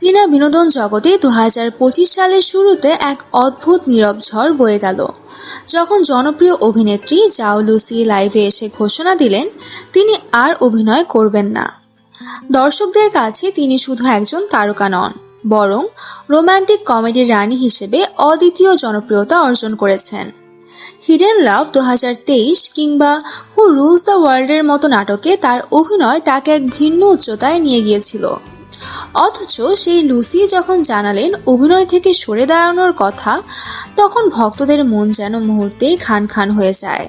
চীনা বিনোদন জগতে দু হাজার পঁচিশ সালের শুরুতে এক অদ্ভুত নীরব ঝড় বয়ে গেল। যখন জনপ্রিয় অভিনেত্রী জাও লুসি লাইভে এসে ঘোষণা দিলেন, তিনি আর অভিনয় করবেন না। দর্শকদের কাছে তিনি শুধু একজন তারকা নন, বরং রোমান্টিক কমেডির রানী হিসেবে অদ্বিতীয় জনপ্রিয়তা অর্জন করেছেন। হিডেন লাভ দু হাজার তেইশ কিংবা হু রুলস দ্য ওয়ার্ল্ডের মতো নাটকে তার অভিনয় তাকে এক ভিন্ন উচ্চতায় নিয়ে গিয়েছিল। অথচ সেই লুসি যখন জানালেন অভিনয় থেকে সরে দাঁড়ানোর কথা, তখন ভক্তদের মন যেন মুহূর্তেই খান খান হয়ে যায়।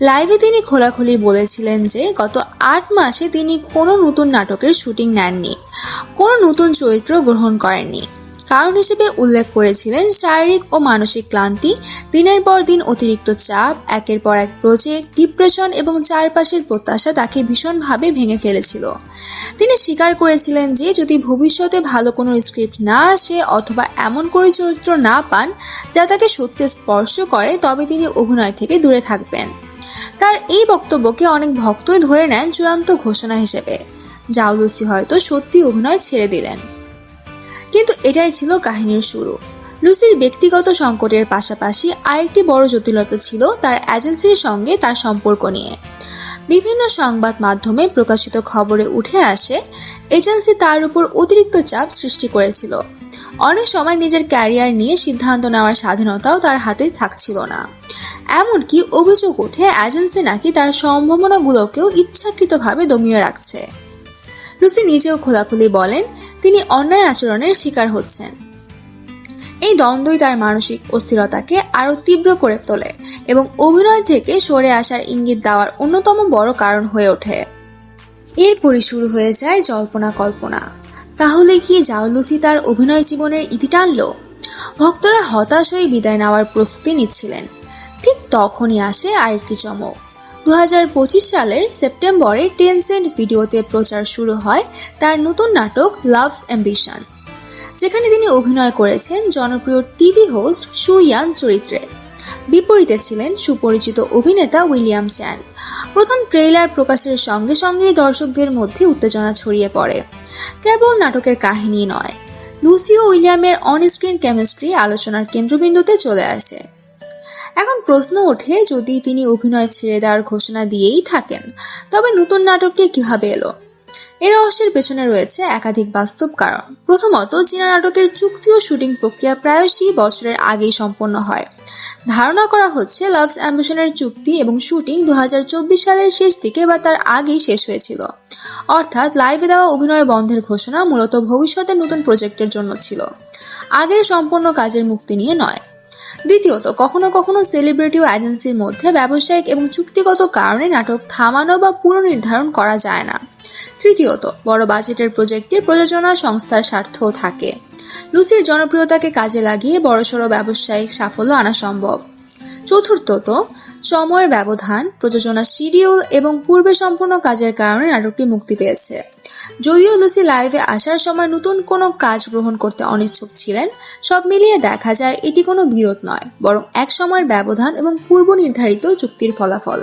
লাইভে তিনি খোলাখুলি বলেছিলেন যে, গত আট মাসে তিনি কোনো নতুন নাটকের শুটিং নেননি, কোনো নতুন চরিত্র গ্রহণ করেননি। কারণ হিসেবে উল্লেখ করেছিলেন শারীরিক ও মানসিক ক্লান্তি, দিনের পর দিন অতিরিক্ত চাপ, একের পর এক প্রজেক্ট ডিপ্রেশন এবং চারপাশের প্রত্যাশা তাকে ভীষণভাবে ভেঙে ফেলেছিল। তিনি স্বীকার করেছিলেন যে যদি ভবিষ্যতে ভালো কোনো স্ক্রিপ্ট না আসে অথবা এমন কোনো চরিত্র না পান যা তাকে সত্যি স্পর্শ করে, তবে তিনি অভিনয় থেকে দূরে থাকবেন। তার এই বক্তব্যকে অনেক ভক্তই ধরে নেন চূড়ান্ত ঘোষণা হিসেবে। জাউলুসি হয়তো সত্যি অভিনয় ছেড়ে দিলেন। কিন্তু এটাই ছিল কাহিনীর শুরু। লুসির ব্যক্তিগত সংকটের পাশাপাশি আরেকটি বড় জটিলতা ছিল তার এজেন্সির সঙ্গে তার সম্পর্ক নিয়ে। বিভিন্ন সংবাদ মাধ্যমে প্রকাশিত খবরে উঠে আসে, এজেন্সি তার উপর অতিরিক্ত চাপ সৃষ্টি করেছিল। অনেক সময় নিজের ক্যারিয়ার নিয়ে সিদ্ধান্ত নেওয়ার স্বাধীনতাও তার হাতে থাকছিল না। এমনকি অভিযোগ ওঠে এজেন্সি নাকি তার সম্ভাবনাগুলোকেও ইচ্ছাকৃতভাবে দমিয়ে রাখছে। লুসি নিজেও খোলাখুলি বলেন তিনি অন্যায় আচরণের শিকার হচ্ছেন। এই দ্বন্দ্বই তার মানসিক অস্থিরতাকে আরও তীব্র করে তোলে এবং অভিনয় থেকে সরে আসার ইঙ্গিত দেওয়ার অন্যতম বড় কারণ হয়ে ওঠে। এরপরই শুরু হয়ে যায় জল্পনা কল্পনা। তাহলে কি জাওলুসি তার অভিনয় জীবনের ইতি টানল? ভক্তরা হতাশ হয়ে বিদায় নেওয়ার প্রস্তুতি নিচ্ছিলেন। ঠিক তখনই আসে আরেকটি চমক। দু হাজার পঁচিশ সালের সেপ্টেম্বরে টেনসেন্ট ভিডিওতে প্রচার শুরু হয় তার নতুন নাটক লাভস অ্যাম্বিশন, যেখানে তিনি অভিনয় করেছেন জনপ্রিয় টিভি হোস্ট সুইয়ান চরিত্রে। বিপরীতে ছিলেন সুপরিচিত অভিনেতা উইলিয়াম চ্যান। প্রথম ট্রেইলার প্রকাশের সঙ্গে সঙ্গেই দর্শকদের মধ্যে উত্তেজনা ছড়িয়ে পড়ে। কেবল নাটকের কাহিনী নয়, লুসি ও উইলিয়ামের অন স্ক্রিন কেমিস্ট্রি আলোচনার কেন্দ্রবিন্দুতে চলে আসে। এখন প্রশ্ন ওঠে যদি তিনি অভিনয় ছেড়ে দেওয়ার ঘোষণা দিয়েই থাকেন, তবে নতুন নাটকটি কীভাবে এলো? এ রহস্যের পেছনে রয়েছে একাধিক বাস্তব কারণ। প্রথমত, চীনা নাটকের চুক্তি ও শুটিং প্রক্রিয়া প্রায়শই বছরের আগেই সম্পন্ন হয়। ধারণা করা হচ্ছে লাভস অ্যাম্বিশনের চুক্তি এবং শুটিং দু হাজার চব্বিশ সালের শেষ দিকে বা তার আগেই শেষ হয়েছিল। অর্থাৎ, লাইভে দেওয়া অভিনয় বন্ধের ঘোষণা মূলত ভবিষ্যতের নতুন প্রজেক্টের জন্য ছিল। আগের সম্পন্ন কাজের মুক্তি নিয়ে নয়। দ্বিতীয়ত, কখনো কখনো সেলিব্রিটি ও এজেন্সির মধ্যে ব্যবসায়িক এবং চুক্তিগত কারণে নাটক থামানো বা পুনর্নির্ধারণ করা যায় না। তৃতীয়ত, বড় বাজেটের প্রজেক্টে প্রযোজনা সংস্থার স্বার্থও থাকে। লুসির জনপ্রিয়তাকে কাজে লাগিয়ে বড়সড় ব্যবসায়িক সাফল্য আনা সম্ভব। চতুর্থত, সময়ের ব্যবধান, প্রযোজনা শিডিউল এবং পূর্বে সম্পূর্ণ কাজের কারণে নাটকটি মুক্তি পেয়েছে। যদিও লুসি লাইভে আসার সময় নতুন কোনো কাজ গ্রহণ করতে অনিচ্ছুক ছিলেন, সব মিলিয়ে দেখা যায় এটি কোনো বিরোধ নয়, বরং এক সময়ের ব্যবধান এবং পূর্ব নির্ধারিত চুক্তির ফলাফল।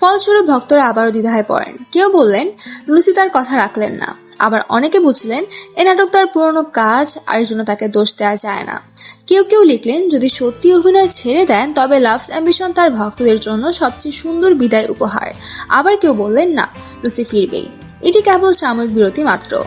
ফলস্বরূপ ভক্তরা আবারও দ্বিধায় পড়েন। কেউ বললেন, লুসি তার কথা রাখলেন না। আবার অনেকে বুঝলেন, এ নাটক তার পুরনো কাজ, আর জন্য তাকে দোষ দেওয়া যায় না। কেউ কেউ লিখলেন, যদি সত্যি অভিনয় ছেড়ে দেন, তবে লাভস অ্যাম্বিশন তার ভক্তদের জন্য সবচেয়ে সুন্দর বিদায় উপহার। আবার কেউ বললেন, না, লুসি ফিরবেই। এটি কেবল সাময়িক বিরতি মাত্র।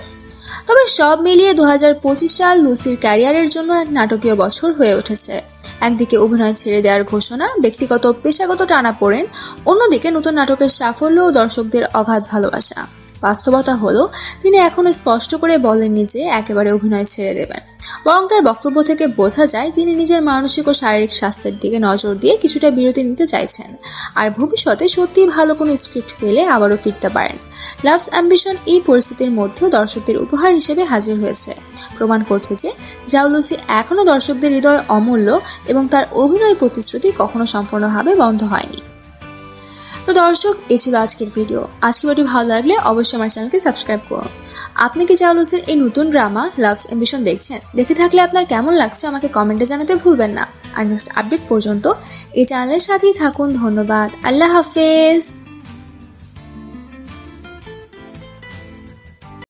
তবে সব মিলিয়ে দু হাজার পঁচিশ সাল লুসির ক্যারিয়ারের জন্য এক নাটকীয় বছর হয়ে উঠেছে। একদিকে অভিনয় ছেড়ে দেওয়ার ঘোষণা, ব্যক্তিগত পেশাগত টানা পড়েন, অন্যদিকে নতুন নাটকের সাফল্য ও দর্শকদের অগাধ ভালোবাসা। বাস্তবতা হলো, তিনি এখনও স্পষ্ট করে বলেননি যে একেবারে অভিনয় ছেড়ে দেবেন। বরং তার বক্তব্য থেকে বোঝা যায়, তিনি নিজের মানসিক ও শারীরিক স্বাস্থ্যের দিকে নজর দিয়ে কিছুটা বিরতি নিতে চাইছেন। আর ভবিষ্যতে সত্যিই ভালো কোনো স্ক্রিপ্ট পেলে আবারও ফিরতে পারেন। লাভস অ্যাম্বিশন এই পরিস্থিতির মধ্যেও দর্শকদের উপহার হিসেবে হাজির হয়েছে। প্রমাণ করছে যে জাউলুসি এখনও দর্শকদের হৃদয় অমূল্য এবং তার অভিনয় প্রতিশ্রুতি কখনো সম্পূর্ণভাবে বন্ধ হয়নি। তো দর্শক, এই ছিল আজকের ভিডিও আজকে ভিডিও ভালো লাগলে অবশ্যই আমার চ্যানেলকে সাবস্ক্রাইব করুন আপনি কি জাউলুসের এই নতুন ড্রামা লাভস এম্বিশন দেখছেন? দেখে থাকলে আপনার কেমন লাগছে আমাকে কমেন্টে জানাতে ভুলবেন না। আর নেক্সট আপডেট পর্যন্ত এই চ্যানেলের সাথেই থাকুন। ধন্যবাদ। আল্লাহ হাফেজ।